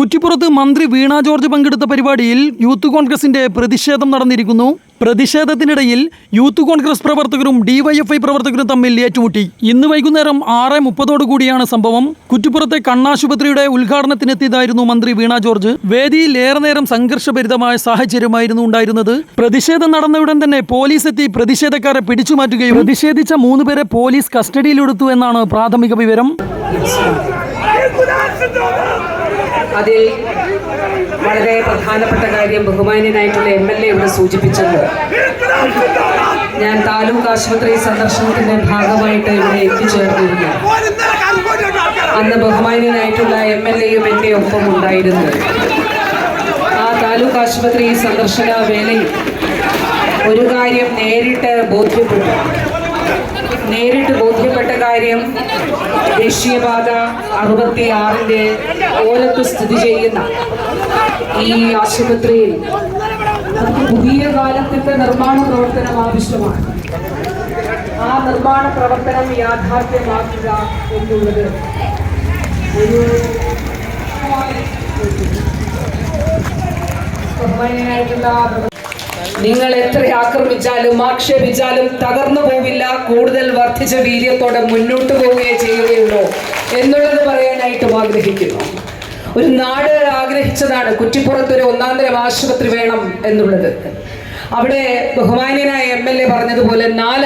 കുറ്റിപ്പുറത്ത് മന്ത്രി വീണ ജോർജ് പങ്കെടുത്ത പരിപാടിയിൽ യൂത്ത് കോൺഗ്രസിന്റെ പ്രതിഷേധം നടന്നിരിക്കുന്നു. പ്രതിഷേധത്തിനിടയിൽ യൂത്ത് കോൺഗ്രസ് പ്രവർത്തകരും ഡിവൈഎഫ്ഐ പ്രവർത്തകരും തമ്മിൽ ഏറ്റുമുട്ടി. ഇന്ന് വൈകുന്നേരം ആറ് മുപ്പതോടു കൂടിയാണ് സംഭവം. കുറ്റിപ്പുറത്തെ കണ്ണാശുപത്രിയുടെ ഉദ്ഘാടനത്തിനെത്തിയതായിരുന്നു മന്ത്രി വീണ ജോർജ്. വേദിയിൽ ഏറെ നേരം സംഘർഷഭരിതമായ സാഹചര്യമായിരുന്നു ഉണ്ടായിരുന്നത്. പ്രതിഷേധം നടന്നയുടൻ തന്നെ പോലീസ് എത്തി പ്രതിഷേധക്കാരെ പിടിച്ചുമാറ്റുകയും പ്രതിഷേധിച്ച മൂന്ന് പേരെ പോലീസ് കസ്റ്റഡിയിലെടുത്തു എന്നാണ് പ്രാഥമിക വിവരം. അതിൽ വളരെ പ്രധാനപ്പെട്ട കാര്യം ബഹുമാന്യനായിട്ടുള്ള എം എൽ എ ഇവിടെ സൂചിപ്പിച്ചത് ഞാൻ താലൂക്ക് ആശുപത്രി സന്ദർശനത്തിന്റെ ഭാഗമായിട്ട് ഇവിടെ എത്തിച്ചേർന്നിരുന്നു. അന്ന് ബഹുമാന്യനായിട്ടുള്ള എം എൽ എയും എന്റെ ഒപ്പം ഉണ്ടായിരുന്നു. ആ താലൂക്ക് ആശുപത്രി സന്ദർശന വേളയിൽ ഒരു കാര്യം നേരിട്ട് ബോധ്യപ്പെട്ടു. നേരിട്ട് ബോധ്യപ്പെട്ട കാര്യം ദേശീയപാത അറുപത്തി ആറിന്റെ ഓലത്ത് സ്ഥിതി ചെയ്യുന്ന ഈ ആശുപത്രിയിൽ പുതിയ കാലത്തിന്റെ നിർമ്മാണ പ്രവർത്തനം ആവശ്യമാണ്. ആ നിർമ്മാണ പ്രവർത്തനം യാഥാർത്ഥ്യമാക്കുക എന്നുള്ളത് ഒരു നിങ്ങൾ എത്ര ആക്രമിച്ചാലും ആക്ഷേപിച്ചാലും തകർന്നു പോവില്ല. കൂടുതൽ വർദ്ധിച്ച വീര്യത്തോടെ മുന്നോട്ട് പോവുകയേ ചെയ്യുകയുള്ളൂ എന്നുള്ളത് പറയാനായിട്ടും ആഗ്രഹിക്കുന്നു. ഒരു നാട് ആഗ്രഹിച്ചതാണ്. കുറ്റിപ്പുറത്ത് ഒരു ഒന്നാം തരം ആശുപത്രി വേണം എന്നുള്ളത്. അവിടെ ബഹുമാന്യനായ എം എൽ എ പറഞ്ഞതുപോലെ നാല്